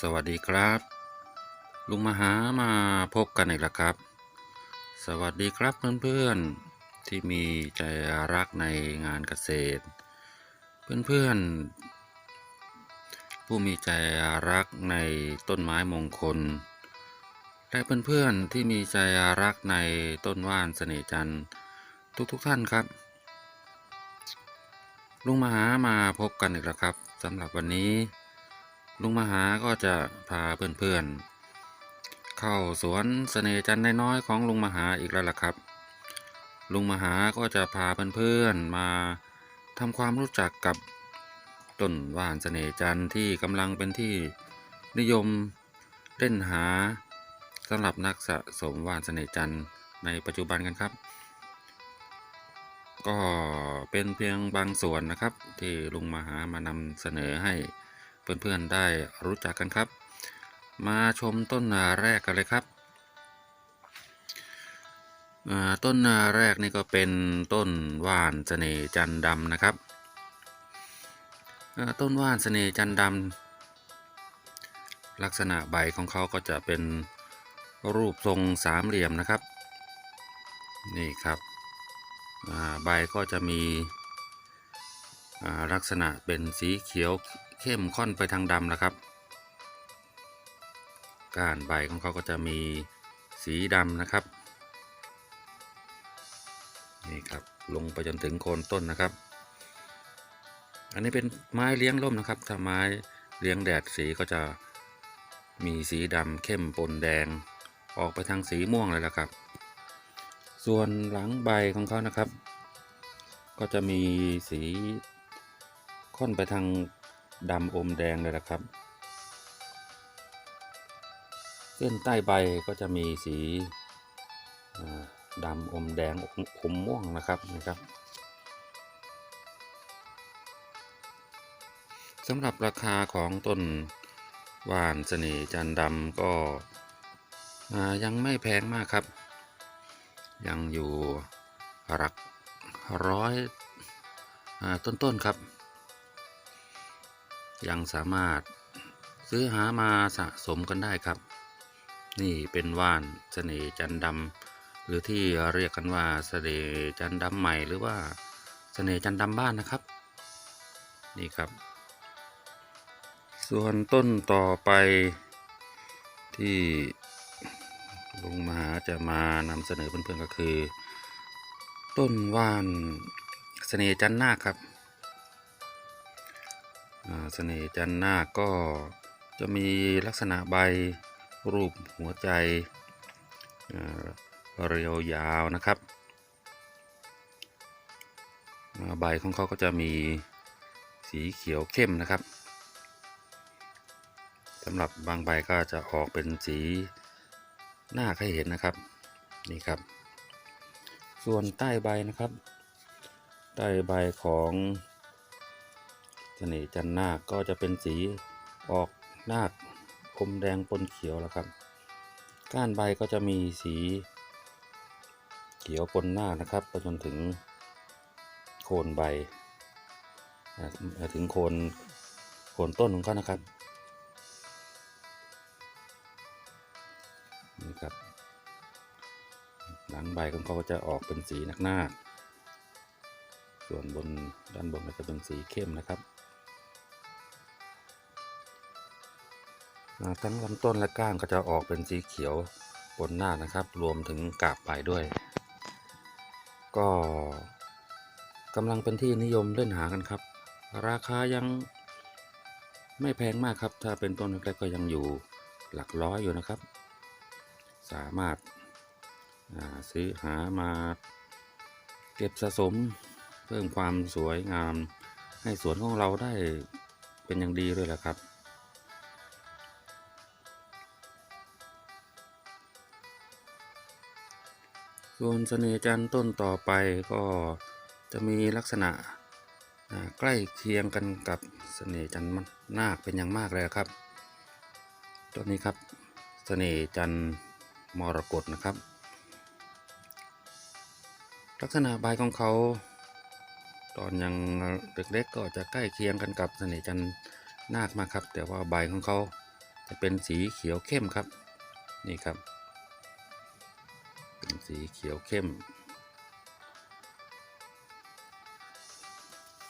สวัสดีครับ ลุงมหามาพบกันอีกแล้วครับ สวัสดีครับเพื่อนๆที่มีใจรักในงานเกษตร เพื่อนๆ ผู้มีใจรักในต้นไม้มงคล และเพื่อนๆที่มีใจรักในต้นว่านเสน่จันทร์ทุกๆท่านครับ ลุงมหามาพบกันอีกแล้วครับสำหรับวันนี้ ลุงมหาก็จะพาเพื่อนๆ เข้าสวนเสน่ห์จันน้อยๆของลุงมหาอีกแล้วล่ะครับ ลุงมหาก็จะพาเพื่อนๆมาทำความรู้จักกับต้นว่านเสน่ห์จันที่กำลังเป็นที่นิยมเล่นหาสำหรับนักสะสมว่านเสน่ห์จันในปัจจุบันกันครับ ก็เป็นเพียงบางส่วนนะครับที่ลุงมหามานำเสนอให้ เพื่อนๆได้รู้จักกันครับ มาชมต้นนาแรกกันเลยครับต้นนาแรกนี่ก็เป็นต้นว่านเสน่ห์จันดำนะครับต้นว่านเสน่ห์จันดำลักษณะใบของเขาก็จะเป็นรูปทรงสามเหลี่ยมนะครับ นี่ครับใบก็จะมีลักษณะเป็นสีเขียว เข้มค่อนไปทางดำนะครับก้านใบของเขาก็จะมีสีดำนะครับนี่ครับลงไปจนถึงโคนต้นนะครับ อันนี้เป็นไม้เลี้ยงร่มนะครับ ถ้าไม้เลี้ยงแดดสีก็จะมีสีดำเข้มปนแดง ออกไปทางสีม่วงเลยละครับ ส่วนหลังใบของเขานะครับ ก็จะมีสีค่อนไปทาง ดำอมแดงเลยละครับ เส้นใต้ใบก็จะมีสีดำอมแดงอมม่วงนะครับนะครับสำหรับราคาของต้นว่านเสน่ห์จันดำก็ยังไม่แพงมากครับ ยังอยู่หลักร้อยอต้นๆครับ ยังสามารถซื้อหามาสะสมกันได้ครับ นี่เป็นว่านเสน่ห์จันดำหรือที่เรียกกันว่าเสน่ห์จันดำใหม่หรือว่าเสน่ห์จันดำบ้านนะครับ นี่ครับ ส่วนต้นต่อไปที่ลุงมหาจะมานำเสนอเพื่อนๆก็คือ ต้นว่านเสน่ห์จันนาคครับ เสน่ห์จันทร์นาคก็จะมีลักษณะใบรูปหัวใจเรียวยาวนะครับ ใบของเขาก็จะมีสีเขียวเข้มนะครับสำหรับบางใบก็จะออกเป็นสีหน้าให้เห็นนะครับนี่ครับ ส่วนใต้ใบนะครับ ใต้ใบของ น่ห์จันนาคก็จะเป็นสีออกนาคอมแดงปนเขียวแล้วครับ ก้านใบก็จะมีสีเขียวปนหน้านะครับไปจนถึงโคนใบถึงโคนโคนต้นของเขานะครับนี่ครับ หลังใบของเขาก็จะออกเป็นสีนักหน้าส่วนบนด้านบนก็จะเป็นสีเข้มนะครับ ทั้งลำต้นและก้านก็จะออกเป็นสีเขียวบนหน้านะครับ รวมถึงกาบใบด้วย ก็กำลังเป็นที่นิยมเล่นหากันครับ ราคายังไม่แพงมากครับ ถ้าเป็นต้นเล็กๆก็ยังอยู่หลักร้อยอยู่นะครับ สามารถาซื้อหามาเก็บสะสมเพิ่มความสวยงามให้สวนของเราได้เป็นอย่างดีด้วยแหละครับ ส่วนเสน่ห์จันต้นต่อไปก็จะมีลักษณะใกล้เคียงกันกับเสน่ห์จันนาคเป็นอย่างมากเลยครับต้นนี้ครับเสน่ห์จันมรกตนะครับ ลักษณะใบของเขา ตอนยังเล็กๆก็จะใกล้เคียงกันกับเสน่ห์จันนาคมากครับ แต่ว่าใบของเขาจะเป็นสีเขียวเข้มครับนี่ครับ เป็นสีเขียวเข้ม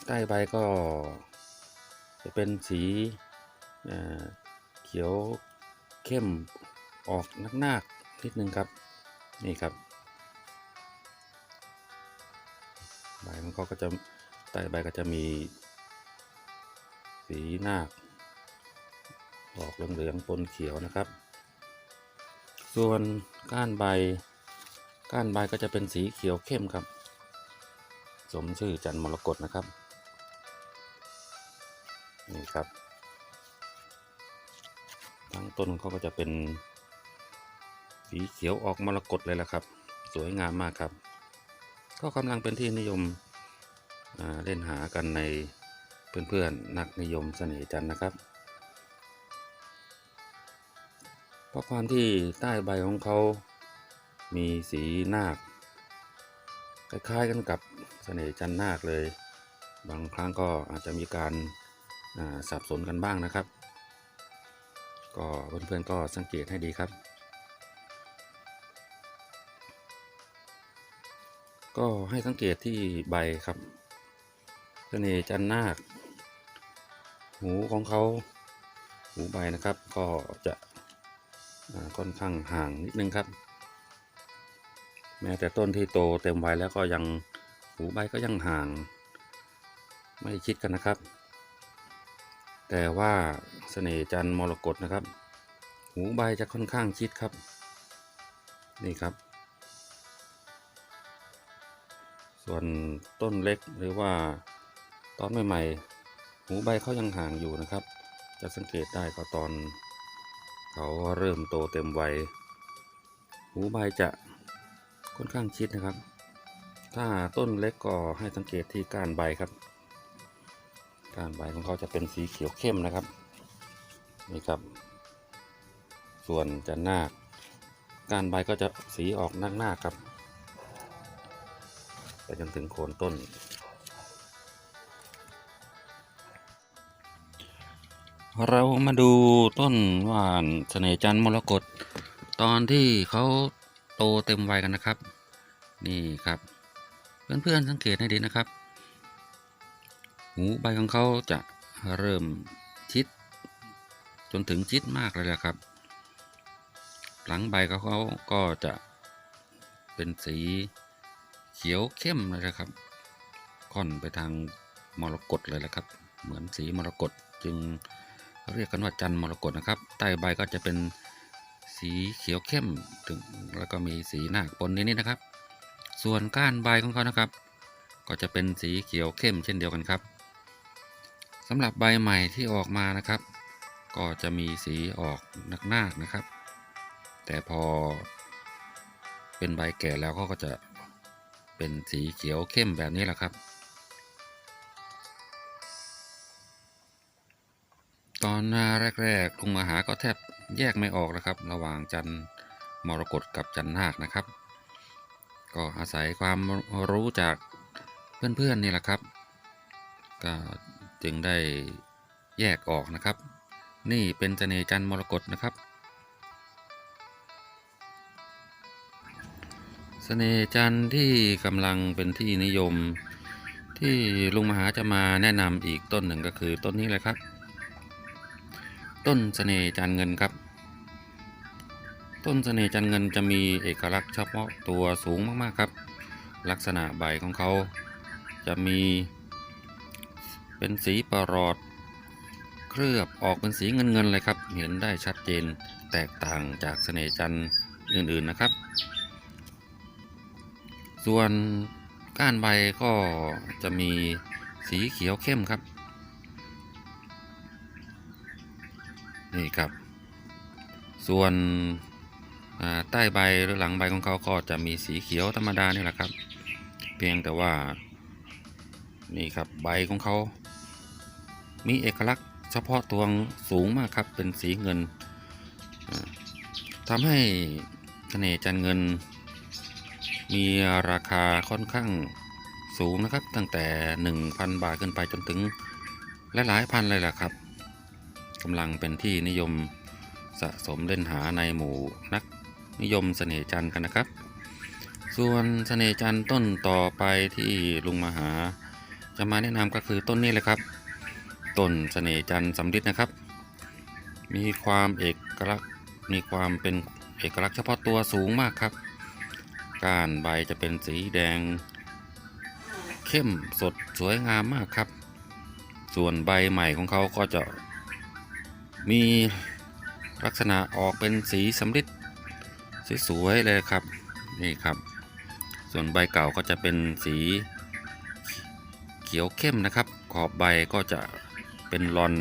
ใต้ใบก็ จะเป็นสีเเขียวเข้มออกนักๆนิดนึงครับ นี่ครับ ใบมันก็จะใต้ใบก็จะมี สีหน้าคออกเหลืองๆปนเขียวนะครับ ส่วนก้านใบ ก้านใบก็จะเป็นสีเขียวเข้มครับ สมชื่อจันมรกตนะครับ นี่ครับ ทั้งต้นเขาก็จะเป็นสีเขียวออกมรกตเลยละครับ สวยงามมากครับ ก็กำลังเป็นที่นิยมเล่นหากันในเพื่อนๆนักนิยมเสน่ห์จันนะครับ เพราะความที่ใต้ใบของเขา มีสีนาคคล้ายๆกันกับเสน่ห์จันนาคเลย บางครั้งก็อาจจะมีการสับสนกันบ้างนะครับ ก็เพื่อนๆก็สังเกตให้ดีครับ ก็ให้สังเกตที่ใบครับเสน่ห์จันนาค หูของเขาหูใบนะครับก็จะค่อนข้างห่างนิดนึงครับ แม้แต่ต้นที่โตเต็มวัยแล้วก็ยังหูใบก็ยังห่าง ไม่ชิดกันนะครับ แต่ว่าเสน่ห์จันมรกตนะครับ หูใบจะค่อนข้างชิดครับ นี่ครับ ส่วนต้นเล็กหรือว่าตอนใหม่ๆ หูใบเขายังห่างอยู่นะครับ จะสังเกตได้ก็ตอน เขาเริ่มโตเต็มวัยหูใบจะ ค่อนข้างชิดนะครับ ถ้าต้นเล็กก็ให้สังเกตที่ก้านใบครับ ก้านใบของเขาจะเป็นสีเขียวเข้มนะครับนี่ครับ ส่วนจะหน้าคก้านใบก็จะสีออกนักหน้าคครับไปจนถึงโคนต้น เรามาดูต้นว่านเสน่จันมรกตตอนที่เขา โตเต็มวัยกันนะครับ นี่ครับ เพื่อนๆสังเกตให้ดีนะครับ หูใบของเขาจะเริ่มชิด จนถึงชิดมากเลยแหละครับ หลังใบของเขาก็จะเป็นสีเขียวเข้มเลยนะครับ ค่อนไปทางมรกตเลยแหละครับ เหมือนสีมรกตจึงเรียกกันว่าจันมรกตนะครับ ใต้ใบก็จะเป็น สีเขียวเข้มถึงแล้วก็มีสีหน้าคปนนิดๆนะครับ ส่วนก้านใบของเขานะครับ ก็จะเป็นสีเขียวเข้มเช่นเดียวกันครับสำหรับใบใหม่ที่ออกมานะครับ ก็จะมีสีออกนักๆนะครับ แต่พอเป็นใบแก่แล้วเขาก็จะเป็นสีเขียวเข้มแบบนี้แหละครับ ตอนแรกๆลุงมหาก็แทบแยกไม่ออกนะครับ ระหว่างจันมรกตกับจันนาคนะครับ ก็อาศัยความรู้จากเพื่อนๆนี่แหละครับ ก็จึงได้แยกออกนะครับ นี่เป็นเสน่ห์จันมรกตนะครับเสน่ห์จันทร์ที่กำลังเป็นที่นิยม ที่ลุงมหาจะมาแนะนำอีกต้นหนึ่งก็คือต้นนี้เลยครับ ต้นเสน่ห์จันเงินครับ ต้นเสน่ห์จันเงินจะมีเอกลักษณ์เฉพาะตัวสูงมากๆครับ ลักษณะใบของเขาจะมี เป็นสีประหลอด เคลือบออกเป็นสีเงินเงินๆเลยครับ เห็นได้ชัดเจนแตกต่างจากเสน่ห์จันอื่นๆนะครับ ส่วนก้านใบก็จะมีสีเขียวเข้มครับ นี่ครับ ส่วนใต้ใบหรือหลังใบของเขาก็จะมีสีเขียวธรรมดานี่แหละครับ เพียงแต่ว่านี่ครับใบของเขา มีเอกลักษณ์เฉพาะตัวสูงมากครับเป็นสีเงินทำให้เสน่ห์จันเงิน มีราคาค่อนข้างสูงนะครับ ตั้งแต่ 1,000 บาทขึ้นไปจนถึงหลายๆพันเลยแหละครับ กำลังเป็นที่นิยมสะสมเล่นหาในหมู่นักนิยมเสน่ห์จันทร์กันนะครับ ส่วนเสน่ห์จันทร์ต้นต่อไปที่ลุงมหา จะมาแนะนำก็คือต้นนี้เลยครับ ต้นเสน่ห์จันทร์สำริดนะครับ มีความเอกลักษณ์มีความเป็นเอกลักษณ์เฉพาะตัวสูงมากครับ กานใบจะเป็นสีแดง เข้มสดสวยงามมากครับ ส่วนใบใหม่ของเขาก็จะ มีลักษณะออกเป็นสีสำริดสวยๆเลยครับนี่ครับ ส่วนใบเก่าก็จะเป็นสีเขียวเข้มนะครับ ขอบใบก็จะเป็นรอน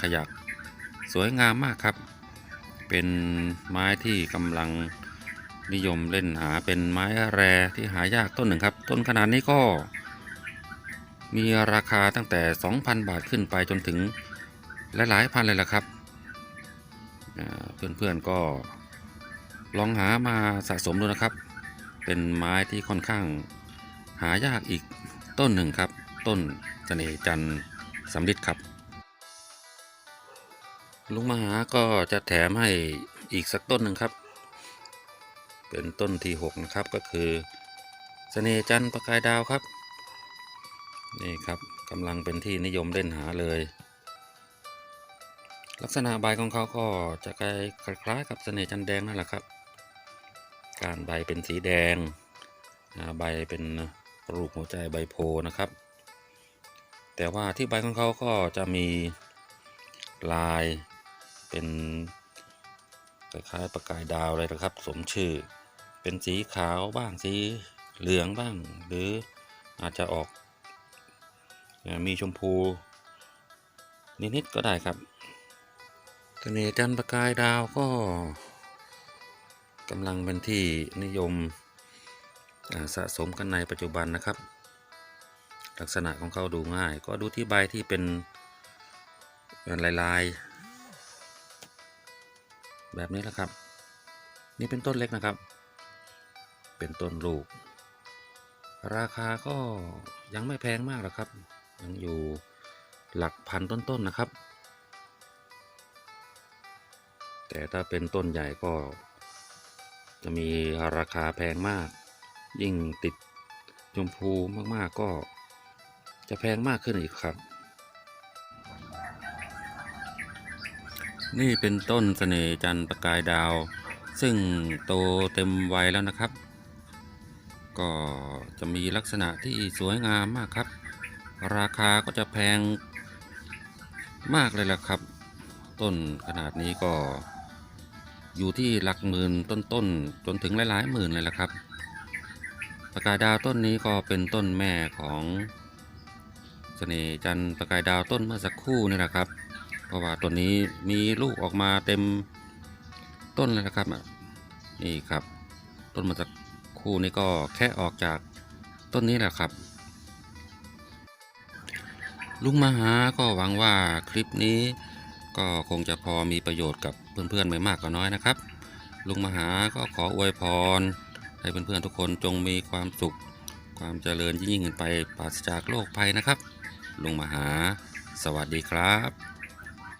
ขยักสวยงามมากครับ เป็นไม้ที่กำลังนิยมเล่นหาเป็นไม้แรที่หายากต้นหนึ่งครับ ต้นขนาดนี้ก็ มีราคาตั้งแต่ 2,000 บาทขึ้นไปจนถึงหลายๆพันเลยล่ะครับ เพื่อนๆก็ลองหามาสะสมดูนะครับ เป็นไม้ที่ค่อนข้างหายากอีกต้นหนึ่งครับ ต้นเสน่ห์จันทร์สำริดครับลุงมหาก็จะแถมให้อีกสักต้นหนึ่งครับ เป็นต้นที่ 6 นะครับก็คือเสน่จันทร์ประกายดาวครับ นี่ครับกำลังเป็นที่นิยมเล่นหาเลย ลักษณะใบของเขาก็จะคล้ายๆกับเสน่ห์จันแดงนั่นแหละครับ การใบเป็นสีแดง ใบเป็นรูปหัวใจใบโพนะครับ แต่ว่าที่ใบของเขาก็จะมีลายเป็นคล้ายๆประกายดาวเลยนะครับ สมชื่อ เป็นสีขาวบ้างสีเหลืองบ้าง หรืออาจจะออกมีชมพูนิดๆก็ได้ครับ เสน่ห์จันประกายดาวก็กำลังเป็นที่นิยมสะสมกันในปัจจุบันนะครับ ลักษณะของเขาดูง่าย ก็ดูที่ใบที่เป็นลายๆ แบบนี้แหละครับ นี่เป็นต้นเล็กนะครับ เป็นต้นลูก ราคาก็ยังไม่แพงมากหรอกครับ ยังอยู่หลักพันต้นๆนนะครับ แต่ถ้าเป็นต้นใหญ่ก็ จะมีราคาแพงมาก ยิ่งติดชมพูมากๆก็จะแพงมากขึ้นอีกครับ นี่เป็นต้นเสน่จันประกายดาว ซึ่งโตเต็มวัยแล้วนะครับ ก็จะมีลักษณะที่สวยงามมากครับ ราคาก็จะแพงมากเลยล่ะครับ ต้นขนาดนี้ก็ อยู่ที่หลักหมื่นต้นๆจนถึงหลายๆหมื่นเลยละครับประกายดาวต้นนี้ก็เป็นต้นแม่ของเสน่ห์จันประกายดาวต้นเมื่อสักครู่นี่แหละครับ เพราะว่าต้นนี้มีลูกออกมาเต็มต้นเลยนะครับนี่ครับ ต้นเมื่อสักครู่นี้ก็แค่ออกจากต้นนี้แหละครับ ลุงมหาก็หวังว่าคลิปนี้ ก็คงจะพอมีประโยชน์กับเพื่อนๆไม่มากก็น้อยนะครับ ลุงมหาก็ขออวยพร ให้เพื่อนๆทุกคนจงมีความสุข ความเจริญยิ่งๆขึ้นไปปราศจากโรคภัยนะครับ ลุงมหา สวัสดีครับ